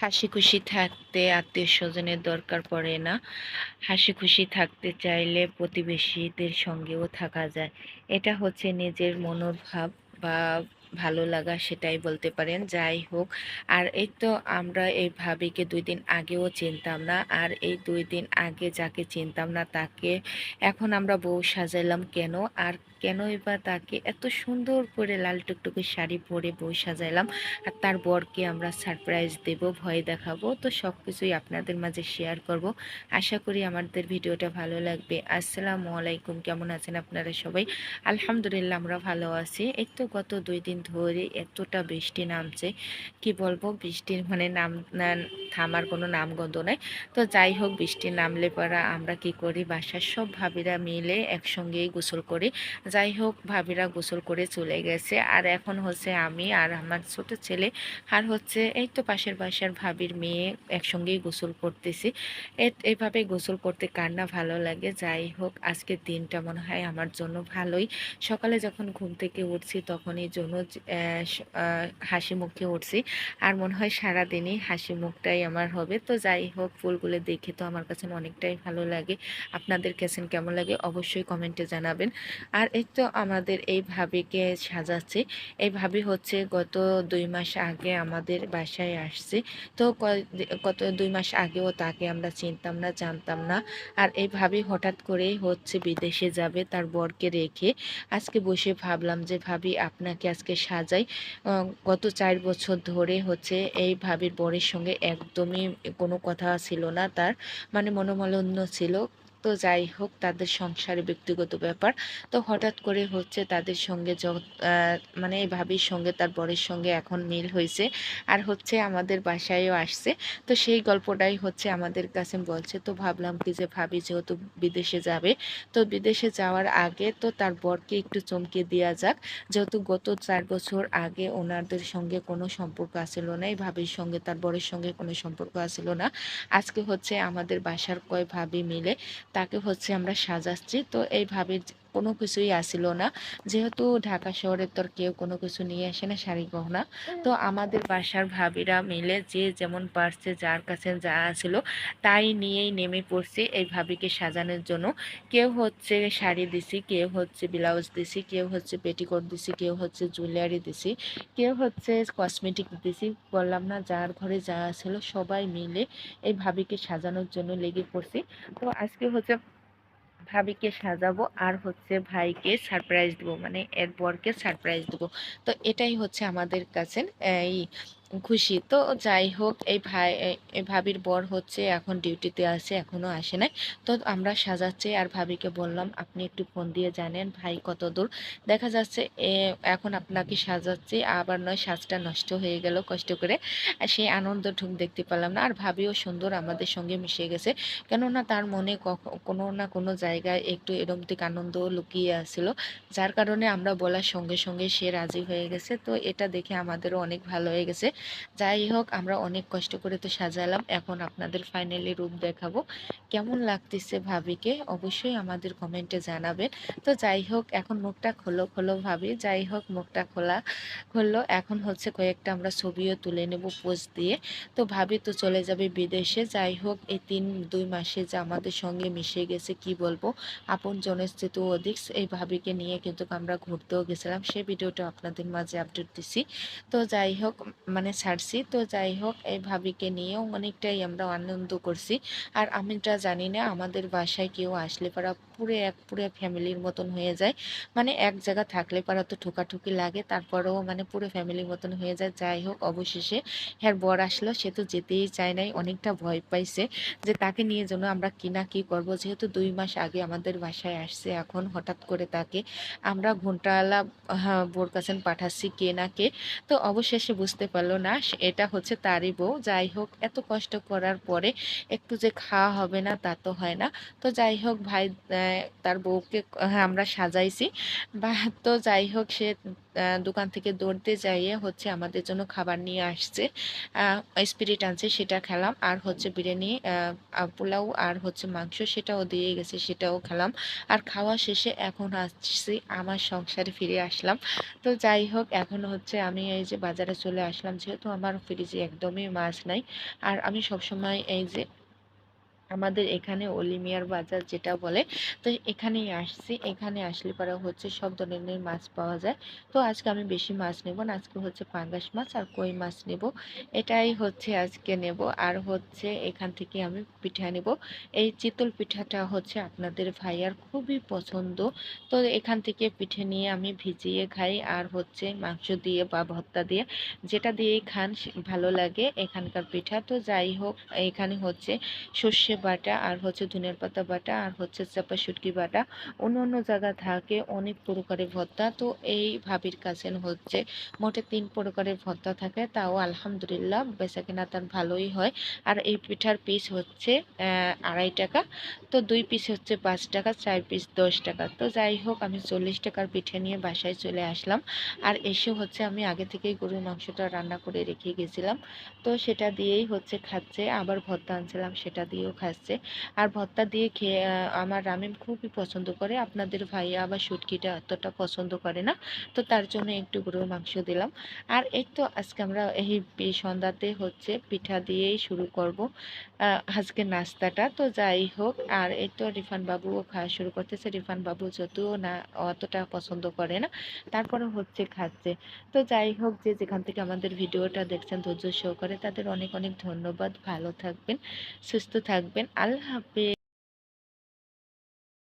হাসি খুশি থাকতে আত্মীয় স্বজনের দরকার পড়ে না। হাসি খুশি থাকতে চাইলে প্রতিবেশীদের সঙ্গেও থাকা যায়। এটা হচ্ছে নিজের মনোভাব বা ভালো লাগা সেটাই বলতে পারেন, যাই হোক। আর এই তো আমরা এই ভাবিকে দুই দিন আগেও চিনতাম না, আর এই দুই দিন আগে যাকে চিনতাম না তাকে এখন আমরা বউ সাজাইলাম কেন? আর কেনই বা তাকে এত সুন্দর করে লাল টুকটুকে শাড়ি পরে বউ সাজাইলাম, আর তার বরকে আমরা সারপ্রাইজ দেব, ভয় দেখাবো, তো সব কিছুই আপনাদের মাঝে শেয়ার করব। আশা করি আমাদের ভিডিওটা ভালো লাগবে। আসসালামু আলাইকুম, কেমন আছেন আপনারা সবাই? আলহামদুলিল্লাহ আমরা ভালো আছি। এই তো গত দুই দিন ধরে এতটা বৃষ্টি নামছে, কি বলব? বৃষ্টির মানে নাম থামার কোনো নামগন্ধ নাই। তো যাই হোক, বৃষ্টি নামলে পরা আমরা কি করি? বাসার সব ভাবিরা মিলে একসঙ্গেই গোসল করি। যাই হোক, ভাবিরা গোসল করে চলে গেছে। আর এখন হচ্ছে আমি আর আমার ছোট ছেলে আর হচ্ছে এই তো পাশের বাসার ভাবির মেয়ে একসঙ্গেই গোসল করতেছি। এ- এইভাবে গোসল করতে কার না ভালো লাগে? যাই হোক, আজকের দিনটা মনে হয় আমার জন্য ভালোই। সকালে যখন ঘুম থেকে উঠছি তখনই জন্য হাসি মুখে উঠছি। আর মনে হয় সারাদিনই হাসি মুখটাই আমার হবে। তো যাই হোক, ফুলগুলো দেখে তো আমার কাছে অনেকটাই ভালো লাগে। আপনাদের কাছে কেমন লাগে অবশ্যই কমেন্টে জানাবেন। আর এই তো আমাদের এই ভাবিকে সাজাচ্ছে। এই ভাবি হচ্ছে গত দুই মাস আগে আমাদের বাসায় আসছে। তো গত দুই মাস আগেও তাকে আমরা চিনতাম না, জানতাম না। আর এই ভাবি হঠাৎ করেই হচ্ছে বিদেশে যাবে তার বরকে রেখে। আজকে বসে ভাবলাম যে, ভাবি, আপনাকে আজকে সাজাই। গত চার বছর ধরে হচ্ছে এই ভাবির বরের সঙ্গে একদমই কোনো কথা ছিল না তার। মানে মনোমালিন্য ছিল। তো যাই হোক, তাদের সংসারে ব্যক্তিগত ব্যাপার। তো হঠাৎ করে হচ্ছে তাদের সঙ্গে মানে এই ভাবির সঙ্গে, তার বরের সঙ্গে এখন মিল হয়েছে। আর হচ্ছে আমাদের বাসায়ও আসছে। তো সেই গল্পটাই হচ্ছে আমাদের কাছে বলছে, তো ভাবলাম কি যে ভাবি যেহেতু বিদেশে যাবে, তো বিদেশে যাওয়ার আগে তো তার বরকে একটু চমকে দেওয়া যাক। যেহেতু গত চার বছর আগে ওনাদের সঙ্গে কোনো সম্পর্ক আসিল না, এই ভাবির সঙ্গে, তার বরের সঙ্গে কোনো সম্পর্ক আসিল না। আজকে হচ্ছে আমাদের বাসার কয় ভাবি মিলে তাকে হচ্ছে আমরা সাজাচ্ছি। তো এই ভাবির কোনো কিছুই আসিল না। যেহেতু ঢাকা শহরে তোর কেউ কোনো কিছু নিয়ে আসে না শাড়ি গহনা। তো আমাদের বাসার ভাবিরা মিলে যে যেমন পারছে যার কাছে যা আসিল তাই নিয়েই নেমে পড়ছে এই ভাবিকে সাজানোর জন্য। কেউ হচ্ছে শাড়ি দিছি কেউ হচ্ছে ব্লাউজ দিছি কেউ হচ্ছে পেটিকোট দিছি কেউ হচ্ছে জুয়েলারি দিছি কেউ হচ্ছে কসমেটিক দিছি। বললাম না যার ঘরে যা ছিল সবাই মিলে এই ভাবিকে সাজানোর জন্য লেগে পড়ছি। তো আজকে হচ্ছে ভাবিকে সাজাবো আর হচ্ছে ভাইকে সারপ্রাইজ দেবো মানে এর বরকে সারপ্রাইজ দেবো। তো এটাই হচ্ছে আমাদের কাছে এই খুশি। তো যাই হোক, এই ভাই, এই- ভাবির বর হচ্ছে এখন ডিউটিতে আছে, এখনও আসে নাই। তো আমরা সাজাচ্ছি আর ভাবিকে বললাম, আপনি একটু ফোন দিয়ে জানেন ভাই কত দূর? দেখা যাচ্ছে এখন আপনাকে সাজাচ্ছি, আবার নয়, সাজটা নষ্ট হয়ে গেল কষ্ট করে। সেই আনন্দ ঢুক দেখতে পেলাম না। আর ভাবিও সুন্দর আমাদের সঙ্গে মিশে গেছে। কেননা তার মনে কোনো না কোনো জায়গায় একটু এরমতিক আনন্দ লুকিয়ে আসছিল যার কারণে আমরা বলার সঙ্গে সঙ্গে সে রাজি হয়ে গেছে। তো এটা দেখে আমাদেরও অনেক ভালো হয়ে গেছে। যাই হোক, আমরা অনেক কষ্ট করে তো সাজালাম। এখন আপনাদের ফাইনালি রূপ দেখাবো। কেমন লাগতেছে ভাবিকে? অবশ্যই আমাদের কমেন্টে জানাবেন। তো যাই হোক, এখন মুখটা খোলো খোলো ভাবি। যাই হোক, মুখটা খোলা খুললো এখন হচ্ছে কয়েকটা আমরা ছবিও তুলে নেব পোজ দিয়ে। তো ভাবি তো চলে যাবে বিদেশে। যাই হোক, এই তিন, দুই মাসে যে আমাদের সঙ্গে মিশে গেছে, কি বলব? আপন জনের চেয়ে অধিক। এই ভাবিকে নিয়ে কিন্তু আমরা ঘুরতেও গেছিলাম। সেই ভিডিওটা আপনাদের মাঝে আপডেট দিছি। তো যাই হোক মানে ছাড়ছি। তো যাই হোক এই ভাবিকে নিয়েও অনেকটাই আমরা আনন্দ করছি। আর আমি যা জানি না আমাদের বাসায় কেউ আসলে পারা পুরো এক পুরো ফ্যামিলির মতন হয়ে যায়। মানে এক জায়গা থাকলে পারা তো ঠোকাঠুকি লাগে তারপরেও মানে পুরো ফ্যামিলির মতন হয়ে যায়। যাই হোক অবশেষে হ্যাঁ বর আসলো সে তো যেতেই চায় নাই অনেকটা ভয় পাইছে যে তাকে নিয়ে যেন আমরা কিনা কি করব। যেহেতু দুই মাস আগে আমাদের বাসায় আসছে এখন হঠাৎ করে তাকে আমরা ঘন্টাওয়ালা হ্যাঁ, বোর কাছে পাঠাচ্ছি কে না কে তো অবশেষে বুঝতে পারল না এটা হচ্ছে তারই বউ। যাই হোক, এত কষ্ট করার পরে একটু যে খাওয়া হবে না, তা তো হয় না। তো যাই হোক, ভাই তার বউকে আমরা সাজাইছি। বা, তো যাই হোক, সে দোকান থেকে দৌড়তে যাইয়ে হচ্ছে আমাদের জন্য খাবার নিয়ে আসছে। স্পিরিট আনছে, সেটা খেলাম। আর হচ্ছে বিরিয়ানি পোলাও আর হচ্ছে মাংস, সেটাও দিয়ে গেছে, সেটাও খেলাম। আর খাওয়া শেষে এখন আসছি, আমার সংসারে ফিরে আসলাম। তো যাই হোক, এখন হচ্ছে আমি এই যে বাজারে চলে আসলাম, যে যেহেতু আমার ফ্রিজে একদমই মাছ নাই। আর আমি সবসময় এই যে আমাদের এখানে অলিমিয়ার বাজার যেটা বলে, তো এখানেই আসছি। এখানে আসলে পরে হচ্ছে সব ধরনের মাছ পাওয়া যায়। তো আজকে আমি বেশি মাছ নেব না, আজকে হচ্ছে পাঙ্গাস মাছ আর কই মাছ নেব, এটাই হচ্ছে আজকে নেব। আর হচ্ছে এখান থেকে আমি পিঠা নেব। এই চিতল পিঠাটা হচ্ছে আপনাদের ভাইয়ার খুবই পছন্দ। তো এখান থেকে পিঠে নিয়ে আমি ভিজিয়ে খাই আর হচ্ছে মাংস দিয়ে বা ভর্তা দিয়ে যেটা দিয়েই খান ভালো লাগে এখানকার পিঠা। তো যাই হোক, এখানে হচ্ছে সর্ষে বাটা, আর হচ্ছে ধনিয়ার পাতা বাটা, আর হচ্ছে চাপা শুটকি বাটা, অন্য অন্য জায়গা থাকে অনেক প্রকারের ভর্তা। তো এই ভাবির কাছে হচ্ছে মোটে তিন প্রকারের ভর্তা থাকে, তাও আলহামদুলিল্লাহ বেচা কেনা তার ভালোই হয়। আর এই পিঠার পিস হচ্ছে আড়াই টাকা, তো দুই পিস হচ্ছে পাঁচ টাকা, চার পিস দশ টাকা। তো যাই হোক, আমি চল্লিশ টাকার পিঠে নিয়ে বাসায় চলে আসলাম। আর এসে হচ্ছে আমি আগে থেকেই গরুর মাংসটা রান্না করে রেখে গেছিলাম। তো সেটা দিয়েই হচ্ছে খাচ্ছে, আবার ভর্তা আনছিলাম, সেটা দিয়েও খাচ্ছে। আর ভর্তা দিয়ে খেয়ে আমার রামিম খুবই পছন্দ করে। আপনাদের ভাইয়া আবার শুটকিটা অতটা পছন্দ করে না, তো তার জন্য একটু গরুর মাংস দিলাম। আর এই তো আজকে আমরা এই সন্ধ্যাতে হচ্ছে পিঠা দিয়েই শুরু করব আজকে নাস্তাটা। তো যাই হোক, আর এই তো রিফান বাবুও খাওয়া শুরু করতেছে। রিফান বাবু যদিও না, অতটা পছন্দ করে না তারপরে হচ্ছে খাচ্ছে। তো যাই হোক, যে যেখান থেকে আমাদের ভিডিওটা দেখছেন ধৈর্য সহকারে তাদের অনেক অনেক ধন্যবাদ। ভালো থাকবেন, সুস্থ থাকবেন। আল্লাহ হাফেজ।